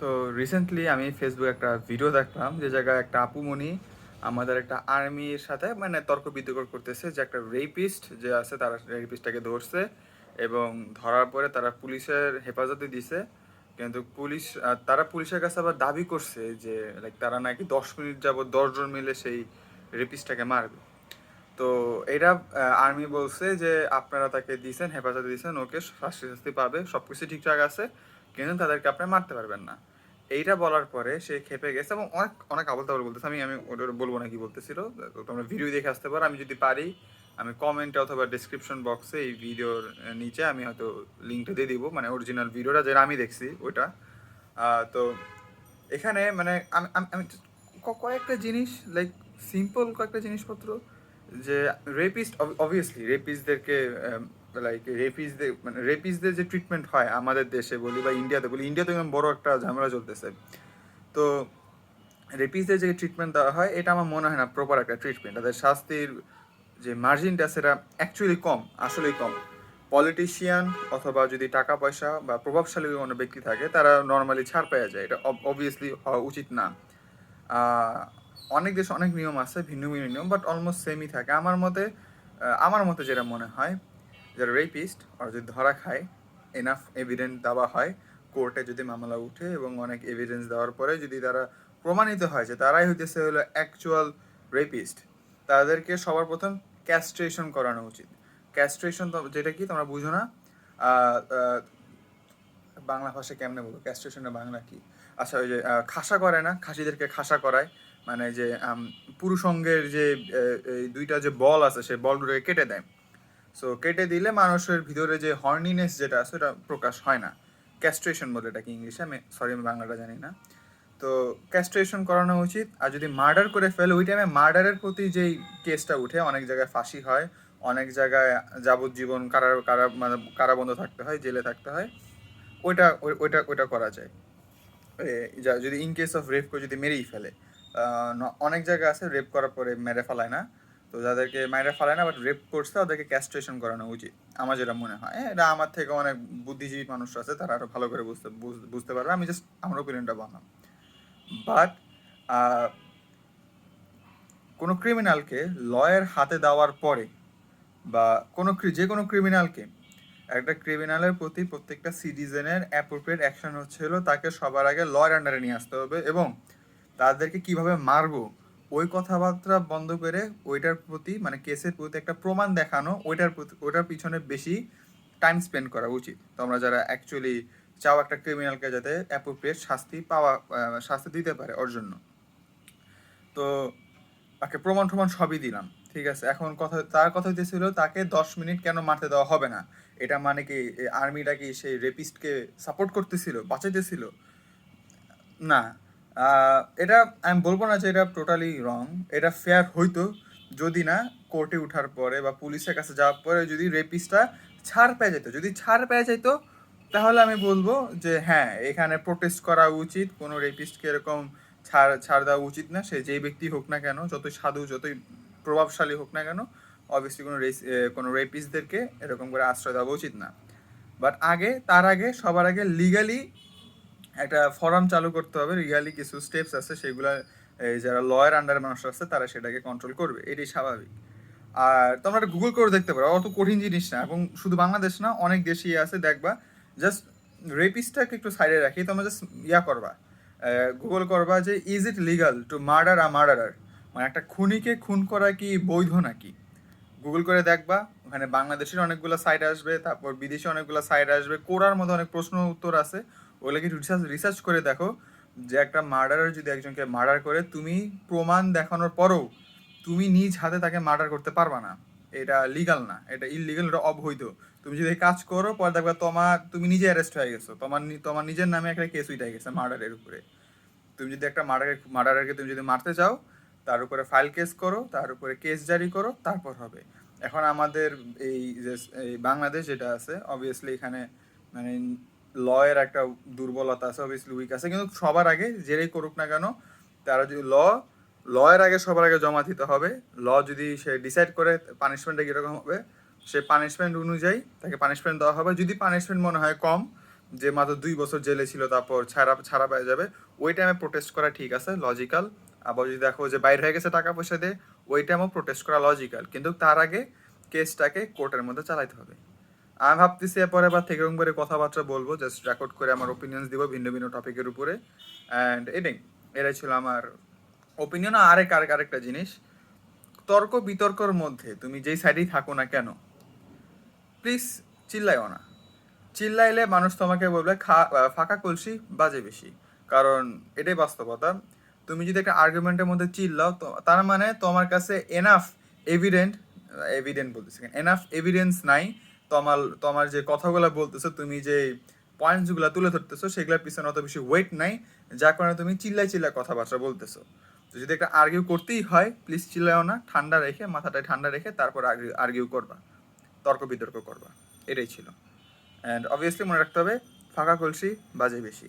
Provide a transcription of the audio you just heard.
তো রিসেন্টলি আমি ফেসবুকে একটা ভিডিও দেখলাম, যে জায়গায় একটা আপুমণি আমাদের একটা আর্মির সাথে মানে তর্ক বিতর্ক করতেছে যে একটা রেপিস্ট যে আছে তারা রেপিস্টটাকে ধরছে এবং ধরার পরে তারা পুলিশের হেফাজতে দিছে। কিন্তু পুলিশ তারা পুলিশের কাছে আবার দাবি করছে যে লাইক তারা নাকি দশ মিনিট যাবত দশজন মিলে সেই রেপিস্টটাকে মারবে। তো এটা আর্মি বলছে যে আপনারা তাকে দিয়েছেন হেফাজতে দিয়েছেন ওকে শাস্তি শাস্তি পাবে সব কিছু ঠিকঠাক আছে, কিন্তু তাদেরকে আপনি মারতে পারবেন না। এইটা বলার পরে সে খেপে গেছে এবং অনেক অনেক আবল তাবল বলতেছে। আমি আমি ওটা বলব না কি বলতেছিল। তোমরা ভিডিও দেখে আসতে পারো। আমি যদি পারি, আমি কমেন্টে অথবা ডিসক্রিপশন বক্সে এই ভিডিওর নিচে আমি হয়তো লিঙ্কটা দিয়ে দিব। মানে অরিজিনাল ভিডিওটা যেটা আমি দেখছি, ওইটা। তো এখানে মানে আমি আমি কয়েকটা জিনিস লাইক সিম্পল কয়েকটা জিনিসপত্র যে রেপিস্ট অবভিয়াসলি রেপিস্টদেরকে লাইক রেপিস্টদের মানে রেপিস্টদের যে ট্রিটমেন্ট হয় আমাদের দেশে বলি বা ইন্ডিয়াতে বলি ইন্ডিয়াতে বড় একটা ঝামেলা চলতেছে। তো রেপিসদের যে ট্রিটমেন্ট দেওয়া হয়, এটা আমার মনে হয় না প্রপার একটা ট্রিটমেন্ট তাদের শাস্তির যে মার্জিনটা সেটা অ্যাকচুয়ালি কম, আসলেই কম। পলিটিশিয়ান অথবা যদি টাকা পয়সা বা প্রভাবশালী কোনো ব্যক্তি থাকে, তারা নর্মালি ছাড় পাওয়া যায়। এটা অবভিয়াসলি হওয়া উচিত না। অনেক দেশে অনেক নিয়ম আছে, ভিন্ন ভিন্ন নিয়ম বাট অলমোস্ট সেমই থাকে। আমার মতে আমার মতে যেটা মনে হয় যারা রেপিস্ট ওরা যদি ধরা খায় এনাফ এভিডেন্স দেওয়া হয় কোর্টে যদি মামলা উঠে এবং অনেক এভিডেন্স দেওয়ার পরে যদি তারা প্রমাণিত হয় যে তারাই হইতেছে হলো অ্যাকচুয়াল রেপিস্ট তাদেরকে সবার প্রথম ক্যাস্ট্রেশন করানো উচিত। ক্যাস্ট্রেশন যেটা কি তোমরা বুঝো না? বাংলা ভাষা কেমনে বলব? ক্যাস্ট্রেশনের বাংলা কি? আচ্ছা ওই যে খাসা করে না? খাসিদেরকে খাসা করায়। মানে যে আম, পুরুষঙ্গের যে দুইটা যে বল আছে সেই বলগুলোকে কেটে দেয়। সো কেটে দিলে মানুষের ভিতরে যে হর্নিনেস যেটা আছে, ওটা প্রকাশ হয় না। ক্যাস্ট্রেশন বলে এটাকে ইংলিশে, আমি সরি আমি বাংলাটা জানি না। তো ক্যাস্ট্রেশন করানো উচিত। আর যদি মার্ডার করে ফেলে, ওই টাইমে মার্ডারের প্রতি যেই কেসটা উঠে, অনেক জায়গায় ফাঁসি হয়, অনেক জায়গায় যাবজ্জীবন কারা কারা মানে কারাবন্ধ থাকতে হয়, জেলে থাকতে হয়, ওইটা ওইটা ওইটা করা যায়। যদি ইন কেস অফ রেপ করে যদি মেরেই ফেলে। অনেক জায়গা আছে রেপ করার পরে মেরে ফেলায় না। তো যাদেরকে মেরে ফেলায় না বাট রেপ করছে ওদেরকে ক্যাস্ট্রেশন করানো উচিত। আমার যেটা মনে হয় হ্যাঁ, এটা আমার থেকে অনেক বুদ্ধিজীবী মানুষ আছে তারা আরও ভালো করে বুঝতে বুঝ- বুঝতে পারবে। আমি জাস্ট আমার ওপিনিয়নটা বললাম। বাট কোনো ক্রিমিনালকে লয়ের হাতে দেওয়ার পরে বা কোনো যে কোনো ক্রিমিনালকে একটা ক্রিমিনালের প্রতি প্রত্যেকটা সিটিজেনের অ্যাপ্রোপ্রিয়েট অ্যাকশন হচ্ছে হলো তাকে সবার আগে লয়ের আন্ডারে নিয়ে আসতে হবে এবং তাদেরকে কীভাবে মারবো ওই কথাবার্তা বন্ধ করে ওইটার প্রতি মানে কেসের প্রতি একটা প্রমাণ দেখানো, ওইটার প্রতি, ওইটার পিছনে বেশি টাইম স্পেন্ড করা উচিত। তোমরা যারা অ্যাকচুয়ালি চাও একটা ক্রিমিনালকে যাতে অ্যাপ্রোপ্রিয়েট শাস্তি পাওয়া শাস্তি দিতে পারে ওর জন্য। তো তাকে প্রমাণ টমাণ সবই দিলাম, ঠিক আছে? এখন কথা, তার কথা হইতেছিল, তাকে দশ মিনিট কেন মারতে দেওয়া হবে না? এটা মানে কি আর্মিটা কি সেই রেপিস্টকে সাপোর্ট করতেছিল, বাঁচাইতেছিল? না। এটা আমি বলব না যে এটা টোটালি রং এটা ফেয়ার হইতো যদি না কোর্টে ওঠার পরে বা পুলিশের কাছে যাওয়ার পরে যদি রেপিসটা ছাড় পেয়ে যেত, যদি ছাড় পেয়ে যেত, তাহলে আমি বলব যে হ্যাঁ এখানে প্রোটেস্ট করা উচিত, কোনো রেপিস্টকে এরকম ছাড় ছাড় দেওয়া উচিত না, সে যেই ব্যক্তি হোক না কেন, যতই সাধু, যতই প্রভাবশালী হোক না কেন অবভিয়াসলি কোনো রেস কোনো রেপিস্টদেরকে এরকম করে আশ্রয় দেওয়া উচিত না। বাট আগে, তার আগে, সবার আগে লিগালি একটা ফরাম চালু করতে হবে। রিয়ালি কিছু স্টেপস আছে, সেগুলো যারা লয়ার আন্ডার মানুষ আছে, তারা সেটাকে কন্ট্রোল করবে। এটাই স্বাভাবিক। আর তোমরা গুগল করে দেখতে পারো। অত কঠিন জিনিস না। এবং শুধু বাংলাদেশ না, অনেক দেশই আছে। দেখবা জাস্ট রেপিস্টটাকে একটু সাইডে রাখি, তোমরা জাস্ট ইয়া করবা। গুগল করবা যে is it legal to murder a murderer মানে একটা খুনিকে খুন করা কি বৈধ নাকি? গুগল করে দেখবা, ওখানে বাংলাদেশের অনেকগুলো সাইট আসবে, তারপর বিদেশি অনেকগুলো সাইট আসবে, কোরার মধ্যে অনেক প্রশ্ন উত্তর আছে। ওগুলোকে রিসার্চ রিসার্চ করে দেখো যে একটা মার্ডারার যদি একজনকে মার্ডার করে, তুমি প্রমাণ দেখানোর পরেও তুমি নিজ হাতে তাকে মার্ডার করতে পারবা না। এটা লিগাল না, এটা ইলিগাল এটা অবৈধ। তুমি যদি কাজ করো, পরে দেখবা তোমার, তুমি নিজে অ্যারেস্ট হয়ে গেছো। তোমার তোমার নিজের নামে একটা কেস উঠে গেছে মার্ডারের উপরে। তুমি যদি একটা মার্ডারের মার্ডারারকে তুমি যদি মারতে চাও, তার উপরে ফাইল কেস করো, তার উপরে কেস জারি করো, তারপর হবে। এখন আমাদের এই যে বাংলাদেশ যেটা আছে অবভিয়াসলি এখানে মানে লয়ের একটা দুর্বলতা আছে অবভিয়াসলি উইক আছে, কিন্তু সবার আগে যেটাই করুক না কেন, তারা যদি ল, লয়ের আগে সবার আগে জমা দিতে হবে, ল যদি সে ডিসাইড করে পানিশমেন্টটা কীরকম হবে, সে পানিশমেন্ট অনুযায়ী তাকে পানিশমেন্ট দেওয়া হবে। যদি পানিশমেন্ট মনে হয় কম, যে মাত্র দুই বছর জেলে ছিল, তারপর ছাড়া ছাড়া পেয়ে যাবে, ওই টাইমে প্রোটেস্ট করা ঠিক আছে লজিক্যাল আবার যদি দেখো যে বাইরে হয়ে গেছে টাকা পয়সা দিয়ে, ওই টাইমেও প্রোটেস্ট করা লজিক্যাল কিন্তু তার আগে কেসটাকে কোর্টের মধ্যে চালাইতে হবে। আমি ভাবতেছি এরপরে বা থেকে করে কথাবার্তা বলব জাস্ট রেকর্ড করে আমার ওপিনিয়ন্স দিব ভিন্ন ভিন্ন টপিকের উপরে। অ্যান্ড এটাই এটাই ছিল আমার ওপিনিয়ন আরেক আরেক, আরেকটা জিনিস, তর্ক বিতর্কর মধ্যে তুমি যেই সাইডেই থাকো না কেন প্লিজ চিল্লাইও না। চিল্লাইলে মানুষ তোমাকে বলবে, খা- ফাঁকা কলসি, বাজে বেশি। কারণ এটাই বাস্তবতা। তুমি যদি একটা আর্গুমেন্টের মধ্যে চিল্লাও তার মানে তোমার কাছে এনাফ এভিডেন্ট এভিডেন্ট বলতেছি এনাফ এভিডেন্স নাই। তোমার তোমার যে কথাগুলো বলতেছো, তুমি যে পয়েন্টসগুলো তুলে ধরতেছো, সেগুলোর পিছনে অত বেশি ওয়েট নাই, যার কারণে তুমি চিল্লাই চিল্লাই কথাবার্তা বলতেছো। তো যদি একটা আর্গিউ করতেই হয় প্লিজ চিল্লাও না, ঠান্ডা রেখে, মাথাটায় ঠান্ডা রেখে তারপর আর্গিউ করবা। তর্ক বিতর্ক করবা। এটাই ছিল। অ্যান্ড অবভিয়াসলি মনে রাখতে হবে, ফাঁকা কলসি, বাজে বেশি।